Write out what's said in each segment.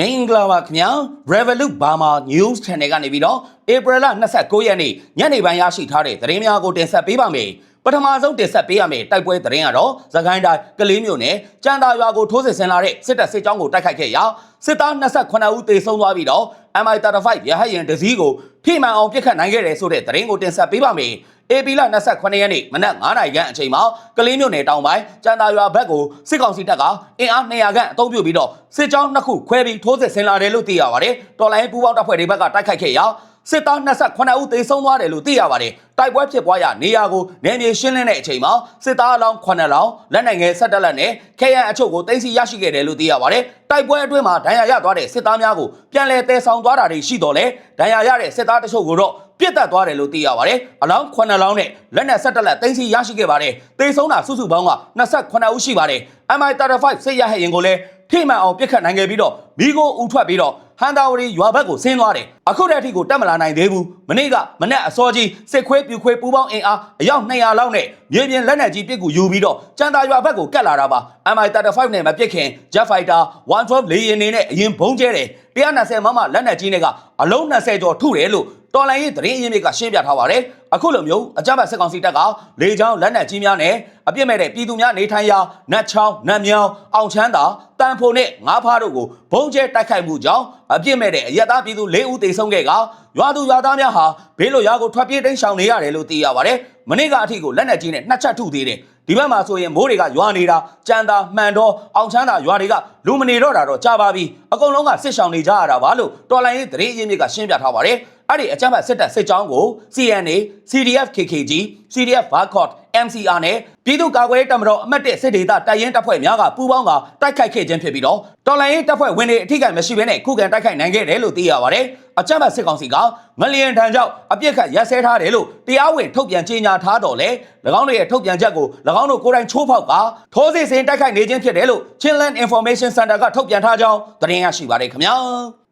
မင်္ဂလာပါခင်ဗျာ Revolut Burma News Channel ကနေပြီးတော့ဧပြီလ29ရက်နေ့ညနေပိုင်းရရှိထားတဲ့သတင်းများကိုတင်ဆက်ပေးပါမယ်ပထမဆုံးတင်ဆက်ပေးရမယ့်တိုက်ပွဲသတင်းကတော့သခိုင်းတိုင်းကလေးမျိုးနဲ့ကြံသာရွာကိုထိုးစစ်ဆင်လာတဲ့စစ်တပ်စစ်ကြောင်းကိုတိုက်ခိုက်ခဲ့ရာစစ်သား28ဦးသေဆုံးသွားပြီးတော့ MI35 ရဟတ်ယာဉ်တစ်စီးကိုထိမှန်အောင်ပစ်ခတ်နိုင်ခဲ့တယ်ဆိုတဲ့သတင်းကိုတင်ဆက်ပေးပါမယ် အေပီလာ28ရက်နေ့မနက်9:00နာရီခန့်အချိန်မှာကလေးမြို့နယ်တောင်ပိုင်းကြံသာရွာဘက်ကိုစစ်ကောင်စီတပ်ကအင်အား200ခန့်အုံပြုပြီးတော့စစ်ကြောင်းနှစ်ခုခွဲပြီးထိုးစစ်ဆင်လာတယ်လို့သိရပါတယ်။တော်လိုင်းပူပေါင်းတပ်ဖွဲ့တွေဘက်ကတိုက်ခိုက်ခဲ့ရာစစ်သား28ဦးသေဆုံးသွားတယ်လို့သိရပါတယ်။တိုက်ပွဲဖြစ်ပွားရာနေရာကိုနယ်မြေရှင်းလင်းတဲ့အချိန်မှာစစ်သားအလောင်း9လောင်းလက်နက်ငယ်17လက်နဲ့ခဲယံအချုပ်ကိုတင်စီရရှိခဲ့တယ်လို့သိရပါတယ်။တိုက်ပွဲအတွင်းမှာဒဏ်ရာရသွားတဲ့စစ်သားများကိုပြန်လည်တဲဆောင်သွားတာတွေရှိတော်လဲဒဏ်ရာရတဲ့စစ်သားတချို့ကိုတော့ ပြစ်တက်သွားတယ်လို့သိရပါတယ်။အလောင်း9လောင်းနဲ့လက်နက်17လက်တင်စီရရှိခဲ့ပါတယ်။သေဆုံးတာစုစုပေါင်းက28ဦးရှိပါတယ်။ MI35 စစ်ရဟတ်ရင်ကိုလည်းထိမှန်အောင်ပြစ်ခတ်နိုင်ခဲ့ပြီးတော့မိကိုဦးထွက်ပြီးတော့ဟန်တာဝရီရွာဘက်ကိုဆင်းသွားတယ်အခုတည်းအထိကိုတက်မလာနိုင်သေးဘူးမနေ့ကမနေ့အစောကြီးစစ်ခွေးပြူခွေးပူပေါင်းအင်အားအယောက်200လောက်နဲ့မြေပြင်လက်နက်ကြီးပစ်ကူယူပြီးတော့ကြံတာရွာဘက်ကိုကတ်လာတာပါ MI35 နဲ့မပစ်ခင် Jet Fighter 112လေယာဉ်နေနဲ့အရင်ဘုံကျဲတယ်120မမလက်နက်ကြီးနဲ့ကအလုံး20ကျော်ထုတယ်လို့ တော်လိုင်းရေးသတင်းအရင်းမြစ်ကရှင်းပြထားပါတယ်အခုလိုမျိုးအကြမ်းဖက်စစ်ကောင်စီတပ်ကလေကြောင်းလက်နက်ကြီးများနဲ့အပြစ်မဲ့တဲ့ပြည်သူများနေထိုင်ရာနတ်ချောင်းနတ်မြောင်းအောင်ချမ်းသာတန်ဖိုနဲ့ငါးဖားတို့ကိုဘုံကျဲတိုက်ခိုက်မှုကြောင့်အပြစ်မဲ့တဲ့အရက်သားပြည်သူ၄ဦးသေဆုံးခဲ့ကရွာသူရွာသားများဟာဘေးလွတ်ရာကိုထွက်ပြေးတိမ်းရှောင်နေရတယ်လို့သိရပါတယ်မနေ့ကအထိကိုလက်နက်ကြီးနဲ့နှစ်ချက်ထုသေးတယ်ဒီဘက်မှာဆိုရင်မိုးတွေကရွာနေတာကြံတာမှန်တော့အောင်ချမ်းသာရွာတွေကလူမနေတော့တာတော့ကြာပါပြီအကုန်လုံးကစစ်ဆောင်နေကြရတာပါလို့တော်လိုင်းရေးသတင်းအရင်းမြစ်ကရှင်းပြထားပါတယ် အဲ့ဒီအကြမ်းဖက်စစ်တပ်စစ်ကြောင်းကို CNA CDF KKG CDF Barcott MCR နဲ့ပြည်သူ့ကာကွယ်ရေးတပ်မတော်အမတ်တစ်စစ်ဒေသတိုက်ရင်တပ်ဖွဲ့များကပူးပေါင်းကတိုက်ခိုက်ခဲ့ခြင်းဖြစ်ပြီးတော့တော်လိုင်းရေးတပ်ဖွဲ့ဝင်တွေအထိကိမရှိဘဲနဲ့ခုခံတိုက်ခိုက်နိုင်ခဲ့တယ်လို့သိရပါတယ်အကြမ်းဖက်စစ်ကောင်စီကမလီယံထံကြောင့်အပြစ်ခတ်ရက်စဲထားတယ်လို့တရားဝင်ထုတ်ပြန်ကြေညာထားတော့လေ၎င်းတို့ရဲ့ထုတ်ပြန်ချက်ကို၎င်းတို့ကိုယ်တိုင်ချိုးဖောက်ကထိုးစစ်ဆင်တိုက်ခိုက်နေခြင်းဖြစ်တယ်လို့ Chinland Information Center ကထုတ်ပြန်ထားကြောင်းသတင်းရရှိပါတယ်ခင်ဗျာ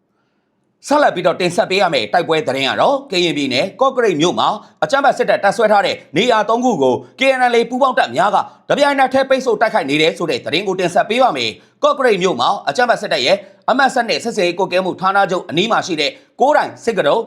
ဆက်လက်ပြီးတော့တင်ဆက်ပေးရမယ့်တိုက်ပွဲသတင်းကတော့ကရင်ပြည်နယ်ကော့ကရိတ်မြို့မှာအကြမ်းဖက်စစ်တပ်တပ်ဆွဲထားတဲ့နေရာ၃ခုကို KNL ပူးပေါင်းတပ်များကတပြိုင်နက်တည်းပိတ်ဆို့တိုက်ခိုက်နေတယ်ဆိုတဲ့သတင်းကိုတင်ဆက်ပေးပါမယ်။ကော့ကရိတ်မြို့မှာအကြမ်းဖက်စစ်တပ်ရဲ့အမတ်ဆက်နဲ့ဆက်စဲကိုကဲမှုဌာနချုပ်အနီးမှာရှိတဲ့ကိုးတိုင်စစ်ကတော်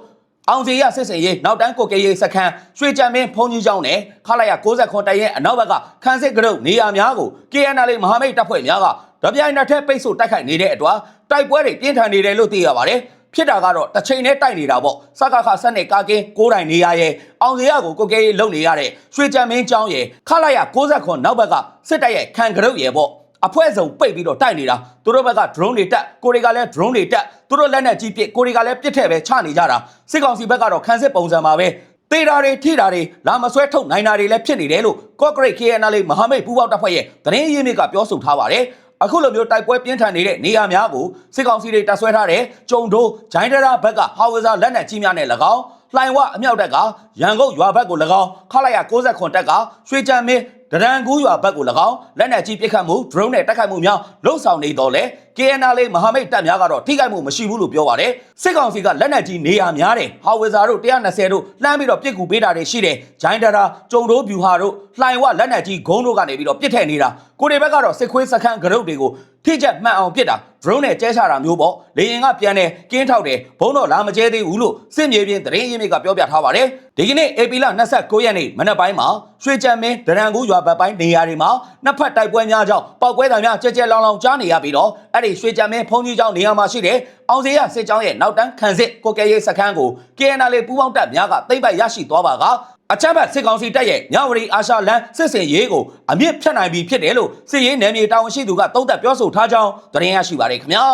အောင်စီရစစ်စင်ရေးနောက်တန်းကိုကဲရေးစခန်းရွှေကြံမင်းဖုန်ကြီးကျောင်းနဲ့ခလာရ60ခွန်တိုင်ရဲ့အနောက်ဘက်ကခန်းစစ်ကရုတ်နေရာများကို KNL မဟာမိတ်တပ်ဖွဲ့များကတပြိုင်နက်တည်းပိတ်ဆို့တိုက်ခိုက်နေတဲ့အတွက်တိုက်ပွဲတွေပြင်းထန်နေတယ်လို့သိရပါတယ်။ ဖြစ်တာကတော့တစ်ချိန်နဲ့တိုက်နေတာပေါ့စကခဆက်နဲ့ကာကင်းကိုးတိုင်နေရရဲ့အောင်စရကိုကိုကဲရေးလုံနေရတဲ့ရွှေကြံမင်းကျောင်းရဲ့ခလာရ60ခွန်နောက်ဘက်ကစစ်တပ်ရဲ့ခံကရုတ်ရဲ့ပေါ့အဖွဲ့စုံပိတ်ပြီးတော့တိုက်နေတာသူတို့ဘက်က drone တွေတက်ကိုတွေကလည်း drone တွေတက်သူတို့လက်နက်ကြီးပစ်ကိုတွေကလည်းပစ်ထည့်ပဲချနေကြတာစစ်ကောင်စီဘက်ကတော့ခန်းစစ်ပုံစံပါပဲတေတာတွေထိတာတွေလာမဆွဲထုတ်နိုင်တာတွေလည်းဖြစ်နေတယ်လို့ Corporate KNL မဟာမိတ်ပူးပေါင်းတပ်ဖွဲ့ရဲ့သတင်းရင်းမြစ်ကပြောဆိုထားပါတယ် အခုလိုမျိုးတိုက်ပွဲပြင်းထန်နေတဲ့နေရာများကိုစစ်ကောင်စီတွေတပ်ဆွဲထားတဲ့ကျုံတို့ဂျိုင်းဒရာဘက်ကဟာဝဇာလက်နက်ကြီးများနဲ့၎င်း လှိုင်ဝအမြောက်တက်ကရန်ကုန်ရွာဘက်ကို၎င်းခလိုက်ရ60ခွန်တက်ကရွှေကြံမင်းဒရန်ကူးရွာဘက်ကို၎င်းလက်နက်ကြီးပစ်ခတ်မှု drone နဲ့တိုက်ခိုက်မှုများလှုပ်ဆောင်နေတော့လေ KNL မဟာမိတ်တပ်များကတော့ထိခိုက်မှုမရှိဘူးလို့ပြောပါတယ်စစ်ကောင်စီကလက်နက်ကြီးနေရာများတယ်ဟာဝဇာတို့120တို့လှမ်းပြီးတော့ပစ်ကူပေးတာတွေရှိတယ်ဂျိုင်းဒရာကျုံတို့ဗျူဟာတို့လှိုင်ဝလက်နက်ကြီးဂုံးတို့ကနေပြီးတော့ပစ်ထည့်နေတာကိုတွေဘက်ကတော့စစ်ခွေးစခန်းကရုတ်တွေကို ထိချက်မှန်အောင်ပစ်တာ drone နဲ့ကျဲချတာမျိုးပေါ့လေရင်ကပြန်တယ်ကင်းထောက်တယ်ဘုံတော့လာမကျဲသေးဘူးလို့စစ်မြေပြင်သတင်းရင်းမြစ်ကပြောပြထားပါတယ်ဒီကနေ့ AP လ29ရက်နေ့မနက်ပိုင်းမှာရွှေကြံမင်းဒရန်ကူးရွာဘက်ပိုင်းနေရာတွေမှာနှစ်ဖက်တိုက်ပွဲများကြောင့်ပောက်ကွဲတာများကြဲကြဲလောင်လောင်ကြားနေရပြီးတော့အဲ့ဒီရွှေကြံမင်းဖုန်ကြီးကျောင်းနေရာမှာရှိတဲ့အောင်စေရစစ်ကျောင်းရဲ့နောက်တန်းခံစစ်ကိုကဲရေးစခန်းကို KNL ပူးပေါင်းတပ်များကသိမ့်ပိုက်ရရှိသွားပါက အချမ်းဘတ်စစ်ကောင်စီတပ်ရဲ့ညဝရီအာရှလန်စစ်စင်ရေးကိုအမြင့်ဖြတ်နိုင်ပြီဖြစ်တယ်လို့စစ်ရေးနယ်မြေတာဝန်ရှိသူကသုံးသပ်ပြောဆိုထားကြောင်းသတင်းရရှိပါတယ်ခင်ဗျာ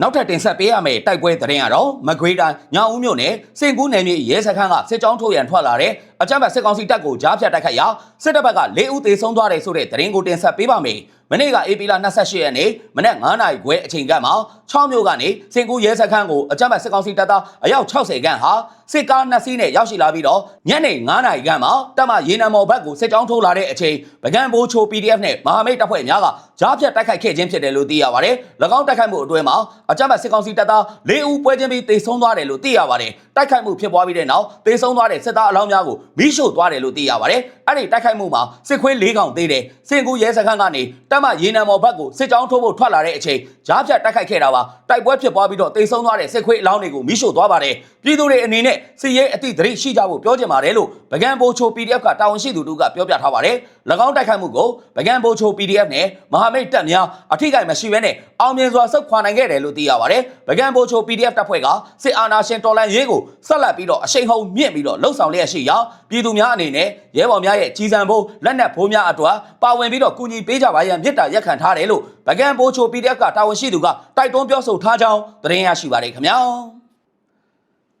နောက်ထပ်တင်ဆက်ပေးရမယ့်တိုက်ပွဲသတင်းကတော့မကွေးတိုင်းညောင်ဦးမြို့နယ်စင်ကူးနယ်မြေရဲစခန်းကစစ်ကြောင်းထုတ်ရန်ထွက်လာတဲ့ အကြမ်းဖက်စစ်ကောင်စီတပ်ကိုကြားဖြတ်တိုက်ခိုက်ရာစစ်တပ်ဘက်က၄ဦးသေဆုံးသွားတယ်ဆိုတဲ့သတင်းကိုတင်ဆက်ပေးပါမယ်။မနေ့က AP လ28ရက်နေ့မနက်9နာရီခွဲအချိန်ကမှ6မြို့ကနေစင်ကူးရဲစခန်းကိုအကြမ်းဖက်စစ်ကောင်စီတပ်သားအယောက်60ခန့်ဟာစစ်ကားနှစ်စီးနဲ့ရောက်ရှိလာပြီးတော့ညနေ9နာရီခန့်မှာတပ်မရေနံမော်ဘက်ကိုစစ်ကြောင်းထိုးလာတဲ့အချိန်ဗကံဘိုးချို PDF နဲ့မဟာမိတ်တပ်ဖွဲ့များကကြားဖြတ်တိုက်ခိုက်ခဲ့ခြင်းဖြစ်တယ်လို့သိရပါတယ်။၎င်းတိုက်ခိုက်မှုအတွင်းမှာအကြမ်းဖက်စစ်ကောင်စီတပ်သား၄ဦးပွဲချင်းပြီးတေဆုံးသွားတယ်လို့သိရပါတယ်။တိုက်ခိုက်မှုဖြစ်ပွားပြီးတဲ့နောက်တေဆုံးသွားတဲ့စစ်သားအလောင်းများကို မိရှို့သွားတယ်လို့သိရပါတယ်။ အဲ့ဒီတိုက်ခိုက်မှုမှာစစ်ခွေး၄កောင်သေးတယ်စင်ကူရဲစခန်းကနေတက်မရေနံမော်ဘက်ကိုစစ်ကြောင်းထိုးဖို့ထွက်လာတဲ့အချိန်ဂျားဖြတ်တိုက်ခိုက်ခဲ့တာပါတိုက်ပွဲဖြစ်ပွားပြီးတော့တိတ်ဆုံးသွားတဲ့စစ်ခွေးအလောင်းတွေကိုမိရှို့သွားပါတယ်ပြည်သူတွေအနေနဲ့စစ်ရေးအသည့်သတိရှိကြဖို့ပြောချင်ပါတယ်လို့ဗကံဘိုချို PDF ကတာဝန်ရှိသူတို့ကပြောပြထားပါတယ်၎င်းတိုက်ခိုက်မှုကိုဗကံဘိုချို PDF နဲ့မဟာမိတ်တပ်များအထိကိမရှိဘဲနဲ့အောင်မြင်စွာဆုတ်ခွာနိုင်ခဲ့တယ်လို့သိရပါတယ်ဗကံဘိုချို PDF တပ်ဖွဲ့ကစစ်အာဏာရှင်တော်လှန်ရေးကိုဆက်လက်ပြီးတော့အရှိန်ဟုန်မြင့်ပြီးတော့လှုပ်ဆောင်လျက်ရှိရာပြည်သူများအနေနဲ့ရဲဘော်များရဲ့ကြီးစံဖို့လက်နက်ဘိုးများအတွက်ပါဝင်ပြီးတော့ကူညီပေးကြပါရန်မြစ်တာရက်ခံထားတယ်လို့ဗကံဘိုချို PDF ကတာဝန်ရှိသူကတိုက်တွန်းပြောဆိုထားကြောင်းသတင်းရရှိပါတယ်ခင်ဗျာ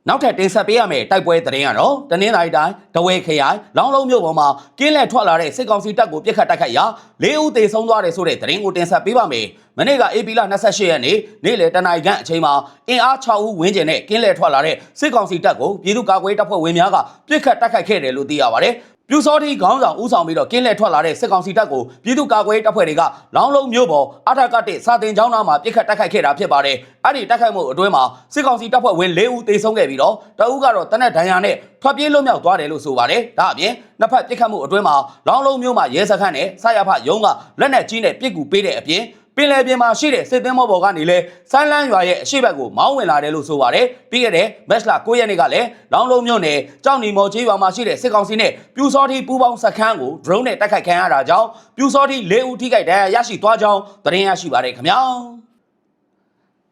နောက်ထပ်တင်ဆက်ပေးရမယ့်တိုက်ပွဲသတင်းကတော့တနင်္လာရီတိုင်းတဝဲခရိုင်လောင်းလုံးမြို့ပေါ်မှာကင်းလက်ထွက်လာတဲ့စစ်ကောင်စီတပ်ကိုပြစ်ခတ်တိုက်ခိုက်ရာ၄ဦးသေဆုံးသွားတယ်ဆိုတဲ့သတင်းကိုတင်ဆက်ပေးပါမယ်။မနေ့ကအေပီလာ28ရက်နေ့နေ့လယ်တနာရီခန့်အချိန်မှာအင်အား6ဦးဝန်းကျင်နဲ့ကင်းလက်ထွက်လာတဲ့စစ်ကောင်စီတပ်ကိုပြည်သူ့ကာကွယ်ရေးတပ်ဖွဲ့ဝင်များကပြစ်ခတ်တိုက်ခိုက်ခဲ့တယ်လို့သိရပါတယ်။ ပြူစောတိခေါင်းဆောင်ဦးဆောင်ပြီးတော့ကင်းလက်ထွက်လာတဲ့စစ်ကောင်စီတပ်ကိုပြည်သူ့ကာကွယ်ရေးတပ်ဖွဲ့တွေကလောင်းလုံးမြို့ပေါ်အထက်ကတစ်စာတင်ကျောင်းသားမှာပြစ်ခတ်တိုက်ခိုက်ခဲ့တာဖြစ်ပါတယ်။အဲ့ဒီတိုက်ခိုက်မှုအတွင်းမှာစစ်ကောင်စီတပ်ဖွဲ့ဝင်၄ဦးသေဆုံးခဲ့ပြီးတော့တအုပ်ကတော့တနက်ဒဏ်ရာနဲ့ထွက်ပြေးလွတ်မြောက်သွားတယ်လို့ဆိုပါတယ်။ဒါအပြင်နှစ်ဖက်ပြစ်ခတ်မှုအတွင်းမှာလောင်းလုံးမြို့မှာရဲစခန်းနဲ့ဆရာဖရုံးကလက်နက်ကြီးနဲ့ပြစ်ကူပေးတဲ့အပြင် ပင်လယ်ပြင်မှာရှိတဲ့စစ်သင်းမောပေါ်ကနေလဲဆိုင်းလန်းရွာရဲ့အရှိတ်ဘက်ကိုမောင်းဝင်လာတယ်လို့ဆိုပါတယ်ပြီးခဲ့တဲ့မက်စလာ9ရက်နေ့ကလည်းလောင်းလုံးမြို့နယ်ကြောက်နီမော်ချေးရွာမှာရှိတဲ့စစ်ကောင်စီနဲ့ပြူစောတိပူးပေါင်းစခန်းကို drone နဲ့တိုက်ခိုက်ခံရတာကြောင့်ပြူစောတိ၄ဦးထိခိုက်ဒဏ်ရာရရှိသွားကြောင်းသတင်းရရှိပါတယ်ခင်ဗျာ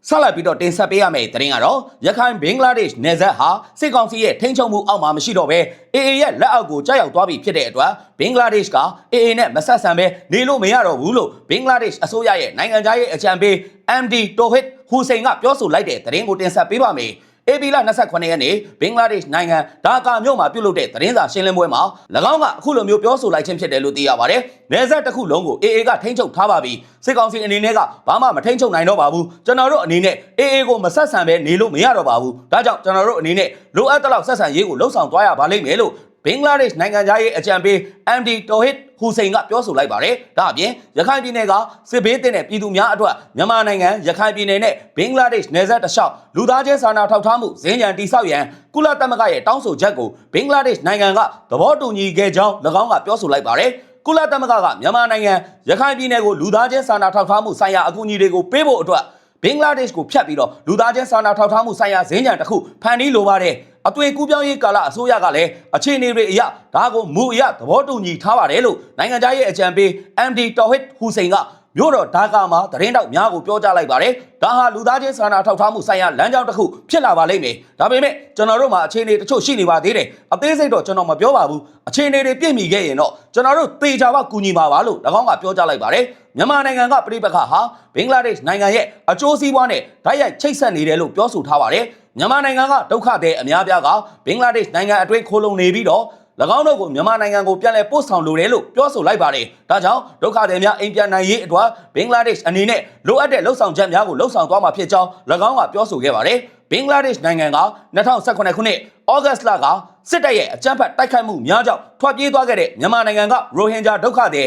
ဆက်လက်ပြီးတော့တင်ဆက်ပေးရမယ့်သတင်းကတော့ရခိုင်ဘင်္ဂလားဒေ့ရှ်နယ်စပ်ဟာစစ်ကောင်စီရဲ့ထိန်းချုပ်မှုအောက်မှာမရှိတော့ဘဲ AA ရဲ့လက်အောက်ကိုကြောက်ရောက်သွားပြီဖြစ်တဲ့အတွက်ဘင်္ဂလားဒေ့ရှ်က AA နဲ့မဆက်ဆံဘဲနေလို့မရတော့ဘူးလို့ဘင်္ဂလားဒေ့ရှ်အစိုးရရဲ့နိုင်ငံသားရဲ့အကြံပေး MD Tohid Hussein ကပြောဆိုလိုက်တဲ့သတင်းကိုတင်ဆက်ပေးပါမယ်။ AB လ28ရက်နေ့ဘင်္ဂလားဒေ့ရှ်နိုင်ငံဒါကာမြို့မှာပြုလုပ်တဲ့သတင်းစာရှင်းလင်းပွဲမှာ၎င်းကအခုလိုမျိုးပြောဆိုလိုက်ခြင်းဖြစ်တယ်လို့သိရပါတယ်။နယ်စပ်တစ်ခုလုံးကို AA ကထိန်းချုပ်ထားပါပြီ။စစ်ကောင်စီအနေနဲ့ကဘာမှမထိန်းချုပ်နိုင်တော့ပါဘူး။ကျွန်တော်တို့အနေနဲ့ AA ကိုမဆက်ဆံဘဲနေလို့မရတော့ပါဘူး။ဒါကြောင့်ကျွန်တော်တို့အနေနဲ့လိုအပ်တဲ့လောက်ဆက်ဆံရေးကိုလှုံ့ဆော်သွားရပါလိမ့်မယ်လို့ ဘင်္ဂလားဒေ့ရှ်နိုင်ငံသားရဲ့အကြံပေး MD Tohid Hussein ကပြောဆိုလိုက်ပါတယ်။ဒါအပြင်ရခိုင်ပြည်နယ်ကစစ်ဘေးတင်တဲ့ပြည်သူများအတွက်မြန်မာနိုင်ငံရခိုင်ပြည်နယ်နဲ့ဘင်္ဂလားဒေ့ရှ်နယ်စပ်တစ်လျှောက်လူသားချင်းစာနာထောက်ထားမှုဇင်းကြံတိဆောက်ရန်ကုလသမဂ္ဂရဲ့တောင်းဆိုချက်ကိုဘင်္ဂလားဒေ့ရှ်နိုင်ငံကသဘောတူညီခဲ့ကြောင်း၎င်းကပြောဆိုလိုက်ပါတယ်။ကုလသမဂ္ဂကမြန်မာနိုင်ငံရခိုင်ပြည်နယ်ကိုလူသားချင်းစာနာထောက်ထားမှုဆိုင်ရာအကူအညီတွေကိုပေးဖို့အတွက်ဘင်္ဂလားဒေ့ရှ်ကိုဖြတ်ပြီးတော့လူသားချင်းစာနာထောက်ထားမှုဆိုင်ရာဇင်းကြံတစ်ခုဖန်တီးလိုပါတယ် အသွင်ကူးပြောင်းရေးကာလအစိုးရကလည်းအခြေအနေတွေအရဒါကိုမူအရသဘောတူညီထားပါတယ်လို့နိုင်ငံသားရဲ့အကြံပေး MD Tawhid Hussein ကမြို့တော်ဒါကာမှာသတင်းတောက်များကိုပြောကြားလိုက်ပါတယ်ဒါဟာလူသားချင်းစာနာထောက်ထားမှုဆိုင်ရာလမ်းကြောင်းတစ်ခုဖြစ်လာပါလိမ့်မယ်ဒါပေမဲ့ကျွန်တော်တို့မှာအခြေအနေတချို့ရှိနေပါသေးတယ်အသေးစိတ်တော့ကျွန်တော်မပြောပါဘူးအခြေအနေတွေပြည့်မီခဲ့ရင်တော့ကျွန်တော်တို့သေချာပါကူညီပါပါလို့၎င်းကပြောကြားလိုက်ပါတယ် မြန်မာနိုင်ငံကပြည်ပခါဟာဘင်္ဂလားဒေ့ရှ်နိုင်ငံရဲ့အကျိုးစီးပွားနဲ့ဓာတ်ရိုက်ချိတ်ဆက်နေတယ်လို့ပြောဆိုထားပါတယ်မြန်မာနိုင်ငံကဒုက္ခတဲ့အများပြားကဘင်္ဂလားဒေ့ရှ်နိုင်ငံအတွင်းခိုးလုံနေပြီးတော့၎င်းတို့ကိုမြန်မာနိုင်ငံကိုပြန်လည်ပို့ဆောင်လိုတယ်လို့ပြောဆိုလိုက်ပါတယ်။ဒါကြောင့်ဒုက္ခသည်များအိမ်ပြန်နိုင်ရေးအတွက်ဘင်္ဂလားဒေ့ရှ်အနေနဲ့လိုအပ်တဲ့လှုပ်ဆောင်ချက်များကိုလှုပ်ဆောင်သွားမှာဖြစ်ကြောင်း၎င်းကပြောဆိုခဲ့ပါတယ်။ဘင်္ဂလားဒေ့ရှ်နိုင်ငံက2018ခုနှစ်ဩဂတ်စ်လကစစ်တပ်ရဲ့အကြမ်းဖက်တိုက်ခိုက်မှုများကြောင့်ထွက်ပြေးသွားခဲ့တဲ့မြန်မာနိုင်ငံကရိုဟင်ဂျာဒုက္ခသည်